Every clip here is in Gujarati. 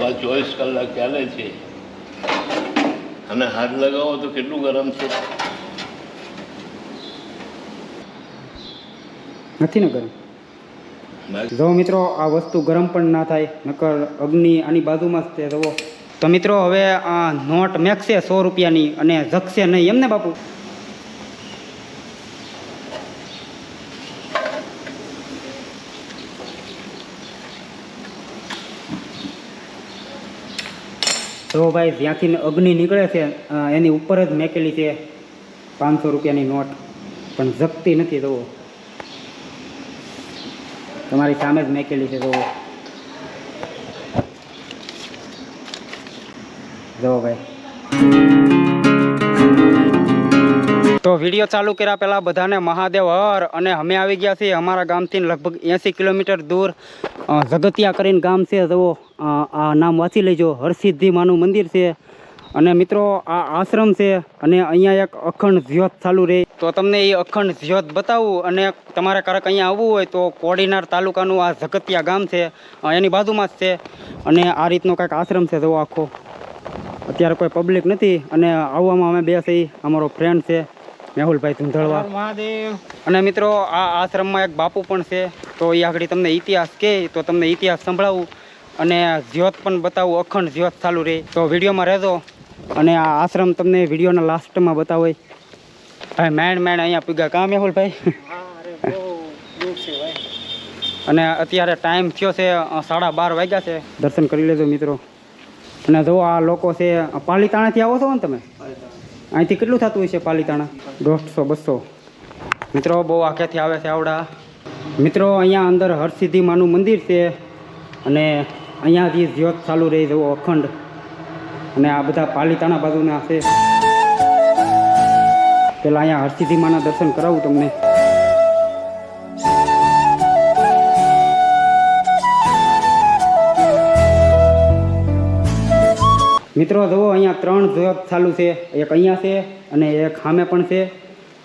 તો આ ચોવીસ કલાક ચાલે છે. અને હાથ લગાવો તો કેટલું ગરમ છે. નથી ને ગરમ? જો મિત્રો આ વસ્તુ ગરમ પણ ના થાય નકર અગ્નિ આની બાજુમાં જ તે જવો તો મિત્રો હવે આ નોટ મેકશે સો રૂપિયાની અને જગશે નહીં. એમ ને બાપુ? તો ભાઈ, જ્યાંથી અગ્નિ નીકળે છે એની ઉપર જ મેકેલી છે પાંચસો રૂપિયાની નોટ. પણ જગતી નથી જુઓ તમારી સામે જ મેકેલી છે જુઓ જુઓ ભાઈ. વીડિયો ચાલુ કર્યા પહેલાં બધાને મહાદેવ હર અને અમે આવી ગયા છીએ અમારા ગામથી લગભગ એંસી કિલોમીટર દૂર જગતિયા કરીને ગામ છે. જુઓ આ નામ વાંચી લેજો. હરસિદ્ધિ માનું મંદિર છે અને મિત્રો, આ આશ્રમ છે અને અહીંયા એક અખંડ જ્યોત ચાલુ રહે. તો તમને એ અખંડ જ્યોત બતાવું અને તમારે ક્યારેક અહીંયા આવવું હોય તો કોડીનાર તાલુકાનું આ જગતિયા ગામ છે એની બાજુમાં જ છે અને આ રીતનો કાંઈક આશ્રમ છે. જુઓ આખો. અત્યારે કોઈ પબ્લિક નથી અને આવવામાં અમે બે છીએ, અમારો ફ્રેન્ડ છે. મેહુલભાઈ ધુંધળવા. મહાદેવ. અને મિત્રો આ આશ્રમમાં એક બાપુ પણ છે તો એ આગળ તમને ઇતિહાસ કહે તો તમને ઇતિહાસ સંભળાવું અને જ્યોત પણ બતાવું અખંડ જ્યોત ચાલુ રહે. તો વિડીયોમાં રહેજો અને આ આશ્રમ તમને વિડીયોના લાસ્ટમાં બતાવે. ભાઈ મેણ મેણ અહીંયા પીગા. કાં મેહુલભાઈ? અને અત્યારે ટાઈમ થયો છે સાડા બાર વાગ્યા છે. દર્શન કરી લેજો મિત્રો. અને જો આ લોકો છે પાલીતાણાથી આવો છો ને તમે? અહીંથી કેટલું થતું હોય છે પાલીતાણા? દોઢસો બસો. મિત્રો બહુ આખેથી આવે છે આવડા. મિત્રો અહીંયા અંદર હરસિદ્ધિ માનું મંદિર છે અને અહીંયાથી જ્યોત ચાલુ રહી જવો અખંડ. અને આ બધા પાલીતાણા બાજુના છે. પેલા અહીંયા હરસિદ્ધિ માના દર્શન કરાવું તમને. મિત્રો જુઓ અહીંયા ત્રણ જ્યોત ચાલુ છે. એક અહીંયા છે અને એક સામે પણ છે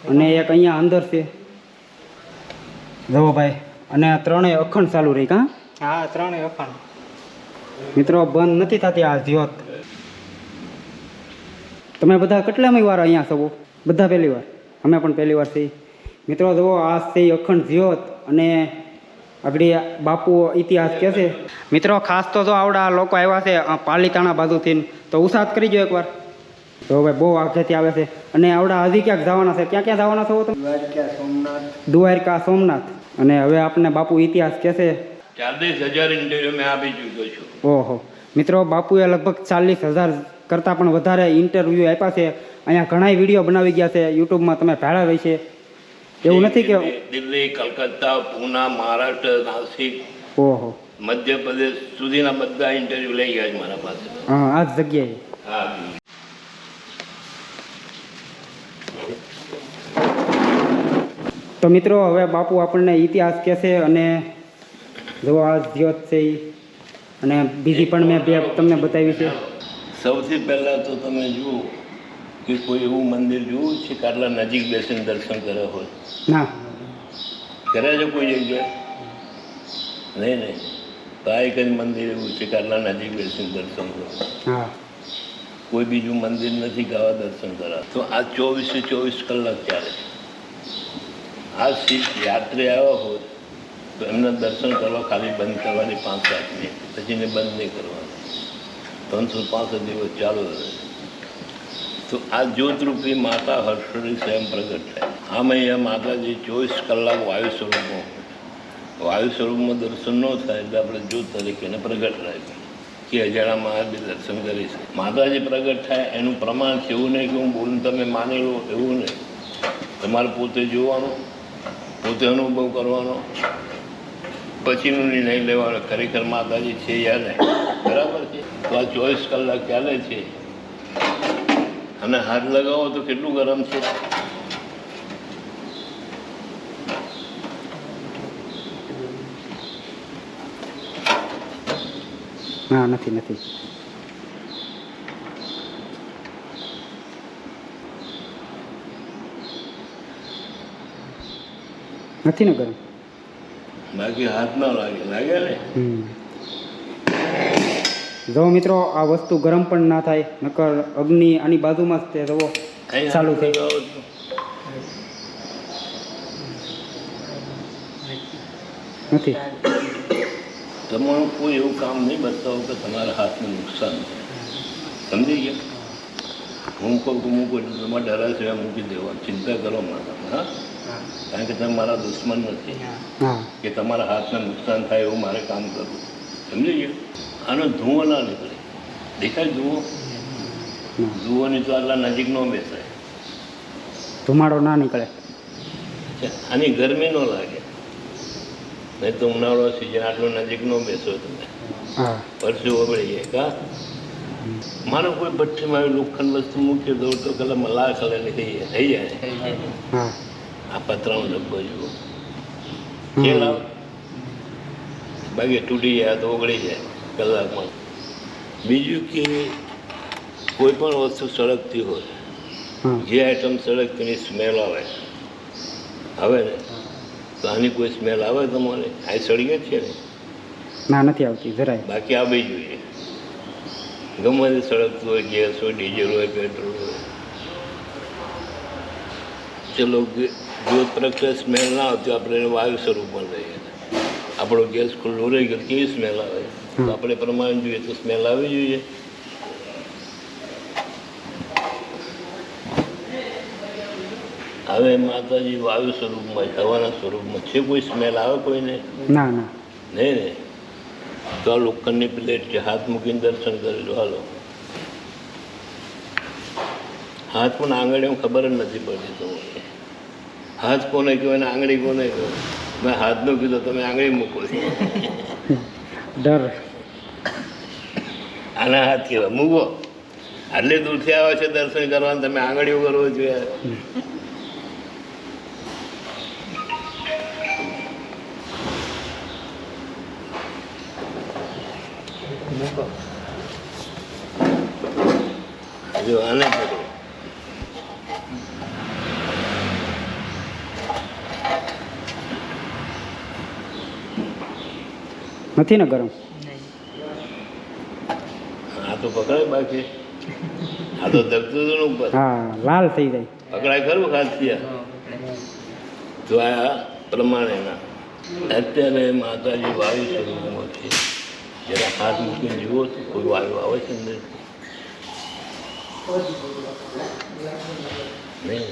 અને એક અહીંયા અંદર છે. જુઓ ભાઈ અને આ ત્રણેય અખંડ ચાલુ રહી કાં? હા ત્રણેય અખંડ. મિત્રો બંધ નથી થતી આ જ્યોત. તમે બધા કેટલામી વાર અહીંયા છો? બધા પહેલી વાર? અમે પણ પહેલી વાર છીએ. મિત્રો જુઓ આ છે અખંડ જ્યોત અને આગળ બાપુ ઇતિહાસ કહે છે. મિત્રો ખાસ તો જો આવડા લોકો આવ્યા છે આ પાલીતાણા બાજુથી તો ઉસાદ કરી જો એકવાર. તો ભાઈ બહુ આગળથી આવે છે. અને આવડા હજી ક્યાંક જવાના છે? ક્યાં ક્યાં જવાના છો તમે? સોમનાથ. દ્વારકા સોમનાથ. અને હવે આપને બાપુ ઇતિહાસ કહે છે. ચાલીસ હજાર ઇન્ટરવ્યુ મેં આપી ચૂક્યો છું. ઓહો. મિત્રો બાપુએ લગભગ ચાલીસ હજાર કરતાં પણ વધારે ઇન્ટરવ્યૂ આપ્યા છે. અહીંયા ઘણા વીડિયો બનાવી ગયા છે. યુટ્યુબમાં તમે ભેળા રહી છે. એવું નથી કે દિલ્હી કલકત્તા પૂના મહારાષ્ટ્ર નાસિક ઓહો. મધ્યપ્રદેશ સુધીના બધા ઇન્ટરવ્યુ લઈ ગયા છે મારા પાસે. હા આ જગ્યાએ. હા. તો મિત્રો હવે બાપુ આપણને ઇતિહાસ કહેશે અને જો આ જ્યોત છે અને બીજી પણ મેં બે તમને બતાવી છે. સૌથી પહેલાં તો તમે જુઓ કે કોઈ એવું મંદિર જોયું છે કાટલા નજીક બેસીને દર્શન કર્યા હોય? ના. કર્યા છે કોઈ જગ્યાએ? નહીં નહીં. તો આ એક જ મંદિર એવું છે કાટલા નજીક બેસીને દર્શન કરો. કોઈ બીજું મંદિર નથી ગાવા દર્શન કરા તો આ ચોવીસે ચોવીસ કલાક ચાલે આ સીટ યાત્રી આવ્યા હોય તો એમને દર્શન કરવા ખાલી બંધ કરવાની પાંચ સાત મિનિટ. પછી બંધ નહીં કરવાનું. ત્રણસો પાંસઠ દિવસ ચાલુ રહે. તો આ જ્યોતરૂપી માતા હર્ષરી સ્વયં પ્રગટ થાય. આમ અહીંયા માતાજી ચોવીસ કલાક વાયુ સ્વરૂપમાં વાયુ સ્વરૂપમાં દર્શન ન થાય એટલે આપણે જ્યોત તરીકે એને પ્રગટ રાખીએ કે અજાણા મહાદેવ દર્શન કરીશ માતાજી પ્રગટ થાય, એનું પ્રમાણ છે એવું નહીં કે હું બોલું તમે માની લો એવું નહીં. તમારે પોતે જોવાનું, પોતે અનુભવ કરવાનો. પછીનું નિર્ણય લેવાનો. ખરેખર માતાજી છે યા નહીં? બરાબર છે? તો આ ચોવીસ કલાક ચાલે છે. અને હાથ લગાવો તો કેટલું ગરમ છે? ના નથી નથી. નથી ને ગરમ? બાકી હાથ ના લાગે. લાગે ને? હમ. જો મિત્રો આ વસ્તુ ગરમ પણ ના થાય નકર અગ્નિ આની બાજુમાં જ તે જવો ચાલુ થઈ. ગયો. નથી. તમારું કોઈ એવું કામ નહીં બતાવો કે તમારા હાથને નુકસાન. થાય સમજી ગયા? હું કહું કે હું કોઈ તમારે ડરા છે મૂકી દેવા ચિંતા કરો મારા હા? કારણ કે તમે મારા દુશ્મન નથી. કે તમારા હાથને નુકસાન થાય એવું મારે કામ કરવું. સમજી ગયો? આનો ધુઓ ના નીકળે. દેખાય ધુઓ? ના. ધુઓની તો આટલા નજીક ન બેસાય. ધુમાડો ના નીકળે. આની ગરમી ન લાગે. નહીં તો ઉનાળો સિઝન આટલો નજીક ન બેસો તમે. પરસેવો વળી જાય કા? મારો કોઈ ભઠ્ઠીમાં લોખંડ વસ્તુ મૂકી દઉં તો કલા મલા કલર થઈ જાય. થઈ જાય. આ પતરાનો ડબ્બો જુઓ. એ લાવ બાકી તૂટી જાય તો ઓગળી જાય કલાકમાં. બીજું કે કોઈ પણ વસ્તુ સળગતી હોય જે આઈટમ સળગતીની સ્મેલ આવે. આવે ને? તો આની કોઈ સ્મેલ આવે તમારે આ સળગે જ છે ને ના નથી આવતી જરાય. બાકી આવી જોઈએ ગમે તે સળગતું હોય ગેસ હોય ડીઝલ હોય પેટ્રોલ હોય. ચલો જો જ્યોત સ્મેલ ના આવતી આપણે વાયુ સ્વરૂપમાં લઈએ. આપણો ગેસ ખુલ્લો રહી ગયો કેવી સ્મેલ આવે? તો આપણે પ્રમાણ જોઈએ તો સ્મેલ આવી જોઈએ. હવે માતાજી વાયુ સ્વરૂપમાં હવાના સ્વરૂપમાં છે કોઈ સ્મેલ આવે કોઈને? ના ના. નહીં ને? તો આ લોખંડની પ્લેટ છે હાથ મૂકીને દર્શન કરી લો. હાલો. હાથ પણ આંગળીમાં ખબર જ નથી પડતી તમને હાથ કોને કહેવાય ને આંગળી કોને કહેવાય? મેં હાથનું કીધું તમે આંગળી મૂકો. છો ડર. આના હાથ કેવા મૂકો. આટલી દૂરથી આવે છે દર્શન કરવાનું તમે આંગળીઓ કરવો જોઈએ જો આને પકડો. નથી ને ગરમ? આ તો પકડાય બાકી. આ તો ઉપર. હા લાલ થઈ જાય. પકડાય ખરું ખાસિયા તો આ પ્રમાણેના. અત્યારે માતાજી વાયુ સ્વરૂપમાં છે જરા હાથ મૂકીને જુઓ તો કોઈ વાયુ આવે છે અંદર નહીં.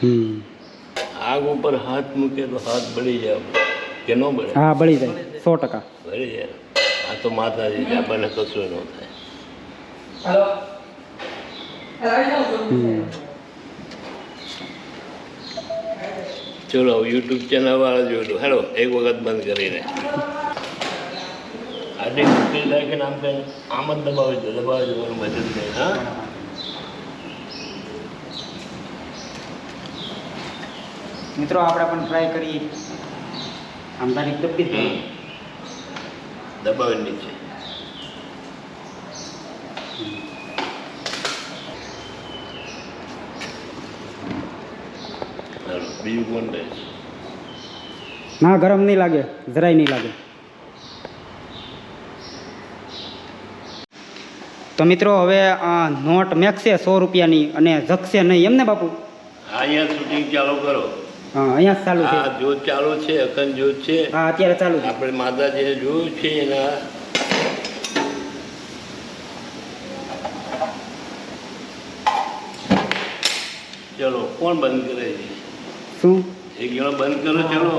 હમ. આગ ઉપર હાથ મૂકે તો હાથ બળી જાય કે ન બળે? હા બળી જાય. સો ટકા. બળી જાય. આ તો માતાજી આપણને કશું ન થાય. ચલો યુટ્યુબ ચેનલ વાળા જોયું હેલો એક વખત બંધ કરીને. આટલી થાય કે આમ કંઈ આમ જ દબાવી દો દબાવી દો મદદ નહીં હા? મિત્રો આપણે પણ ટ્રાય કરીએ. આમ તારીખ દબી જ હમ. દબાવી નીચે. હાલો બીજું કોણ રહે છે? ના ગરમ નહીં લાગે જરાય નહીં લાગે. તો મિત્રો હવે આ નોટ મેકશે સો રૂપિયાની અને જગશે નહીં. એમ ને બાપુ? અહીંયા શૂટિંગ ચાલુ કરો. અહીંયા ચાલુ છે. આ જ્યોત ચાલુ છે અખંડ જ્યોત છે. હા અત્યારે ચાલુ છે. આપણે માતાજીને જોયું છે એના. ચલો કોણ બંધ કરે છે? શું? એક જણો બંધ કરો ચલો.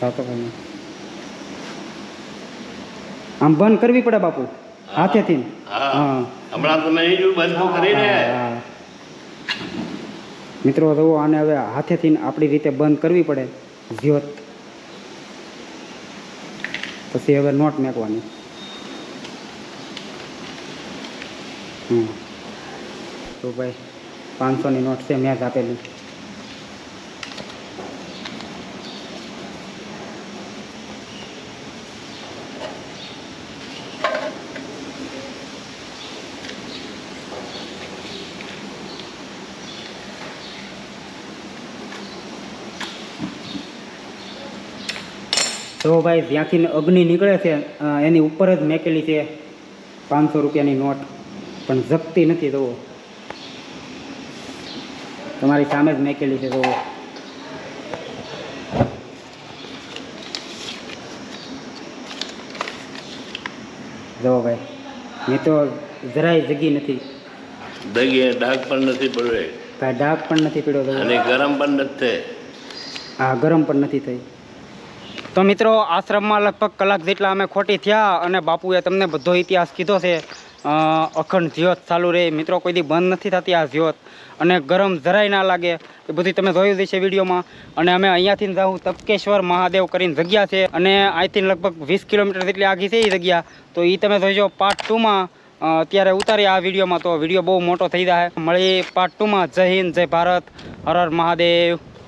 જાતો આમ બંધ કરવી પડે બાપુ હાથેથી. હા. હમણાં તમે નહીં જોયું બંધ કરીને હા. મિત્રો જુઓ આને હવે હાથેથી આપણી રીતે બંધ કરવી પડે. જ્યોત. પછી હવે નોટ મેકવાની. તો ભાઈ, પાંચસોની નોટ છે, મેં જ આપેલી. તો ભાઈ જ્યાંથી અગ્નિ નીકળે છે એની ઉપર જ મેકેલી છે પાંચસો રૂપિયાની નોટ. પણ જગતી નથી તો તમારી સામે જ મેકેલી છે તો જુઓ ભાઈ મેં તો જરાય જગી નથી. દગી ડાઘ પણ નથી પડે ભાઈ ડાઘ પણ નથી પીડ્યો અને ગરમ પણ નથી થઈ. હા ગરમ પણ નથી થઈ. તો મિત્રો, આશ્રમમાં લગભગ કલાક જેટલા અમે ખોટી થયા અને બાપુએ તમને બધો ઇતિહાસ કીધો છે. અખંડ જ્યોત ચાલુ રહે. મિત્રો, કોઈ દી બંધ નથી થતી આ જ્યોત. અને ગરમ જરાય ના લાગે. એ બધી તમે જોયું જ છે વિડીયોમાં. અને અમે અહીંયાથી જાઉં તપકેશ્વર મહાદેવ કરીને જગ્યા છે. અને અહીંથી લગભગ વીસ કિલોમીટર જેટલી આગી છે એ જગ્યા. તો એ તમે જોઈજો પાર્ટ ટુમાં અત્યારે ઉતારી આ વિડીયોમાં. તો વીડિયો બહુ મોટો થઈ જાય. મળી પાર્ટ ટુમાં જય હિન્દ, જય ભારત. હર હર મહાદેવ.